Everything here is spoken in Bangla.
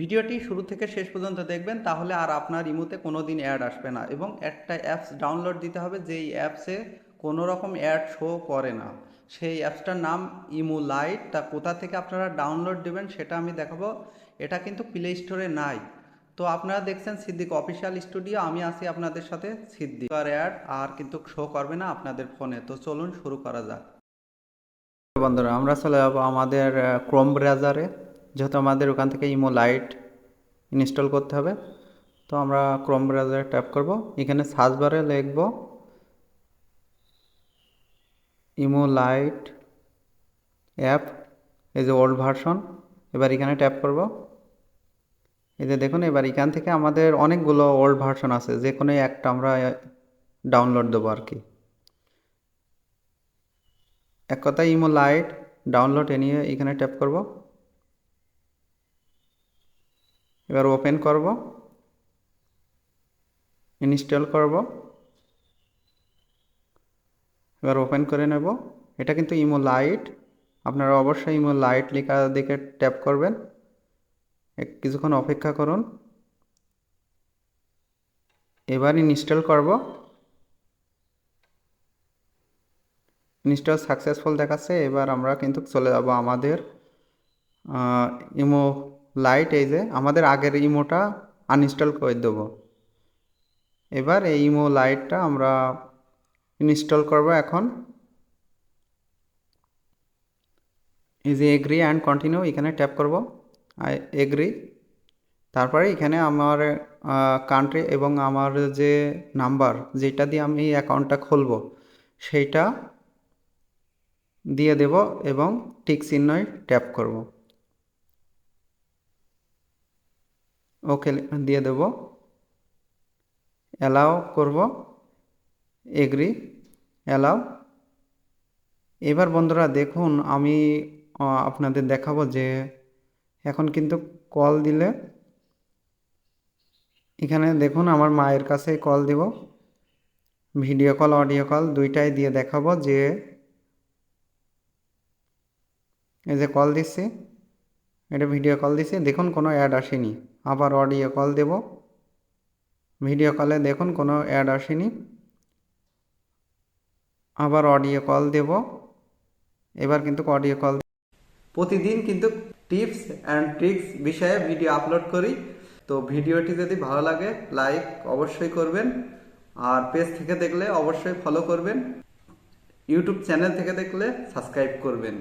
ভিডিওটি শুরু থেকে শেষ পর্যন্ত দেখবেন, তাহলে আর আপনার ইমোতে কোনো দিন অ্যাড আসবে না এবং একটা অ্যাপস ডাউনলোড দিতে হবে যেই অ্যাপসে কোনো রকম অ্যাড শো করে না। সেই অ্যাপসটার নাম ইমো লাইট তা কোথা থেকে আপনারা ডাউনলোড দেবেন সেটা আমি দেখাবো। এটা কিন্তু প্লে স্টোরে নাই। তো আপনারা দেখছেন সিদ্দিক অফিসিয়াল স্টুডিও, আমি আছি আপনাদের সাথে সিদ্দিক। আর অ্যাড আর কিন্তু শো করবে না আপনাদের ফোনে। তো চলুন শুরু করা যাক। বন্ধুরা, আমরা চলে যাব আমাদের ক্রোম ব্রাউজারে যেহেতু আমাদের ওখান থেকে ইমো লাইট ইনস্টল করতে হবে, তো আমরা ক্রোম ব্রাউজারে ট্যাপ করব। এখানে সার্চ বারে লিখব ইমো লাইট অ্যাপ, এই যে ওল্ড ভার্সন, এবার এখানে ট্যাপ করব। এই যে দেখুন, এবার এখান থেকে আমাদের অনেকগুলো ওল্ড ভার্সন আছে, যে কোনো একটা আমরা ডাউনলোড দেবো আর কি। এক কথায় ইমো লাইট ডাউনলোড এ নিয়ে এখানে ট্যাপ করব। এবার ওপেন করব। ইনস্টল করব। এবার ওপেন করে নেব। এটা কিন্তু ইমো লাইট। আপনারা অবশ্যই ইমো লাইট লেখা দিকে ট্যাপ করবেন। কিছুক্ষণ অপেক্ষা করুন। এবার ইনস্টল করব। ইনস্টল সাকসেসফুল দেখাচ্ছে। এবার আমরা কিন্তু চলে যাব আমাদের ইমো লাইট এই যে আমাদের আগের ইমোটা আনইনস্টল করে দেবো। এবার এই ইমো লাইটটা আমরা ইনস্টল করব এখন। এই যে এগ্রি অ্যান্ড কন্টিনিউ এখানে ট্যাপ করব। এগ্রি তারপরে এখানে আমার কান্ট্রি এবং আমার যে নাম্বার যেটা দিয়ে আমি অ্যাকাউন্টটা খুলব, সেইটা দিয়ে দেব এবং টিক চিহ্নই ট্যাপ করব। ওকে দিয়ে দেব। অ্যালাও করব। এগ্রি অ্যালাও এবার বন্ধুরা দেখুন, আমি আপনাদের দেখাবো যে এখন কিন্তু কল দিলে, এখানে দেখুন আমার মায়ের কাছে কল দিব। ভিডিও কল অডিও কল দুইটাই দিয়ে দেখাবো যে, এই যে কল দিচ্ছি। এটা ভিডিও কল দিচ্ছি দেখুন, কোনো অ্যাড আসেনি। আবার অডিও কল দেব। ভিডিও কলে দেখুন, কোনো অ্যাড আসেনি। আবার অডিও কল দেব। এবার কিন্তু অডিও কল প্রতিদিন কিন্তু টিপস অ্যান্ড ট্রিক্স বিষয়ে ভিডিও আপলোড করি। তো ভিডিওটি যদি ভালো লাগে লাইক অবশ্যই করবেন। আর পেজ থেকে দেখলে অবশ্যই ফলো করবেন। ইউটিউব চ্যানেল থেকে দেখলে সাবস্ক্রাইব করবেন।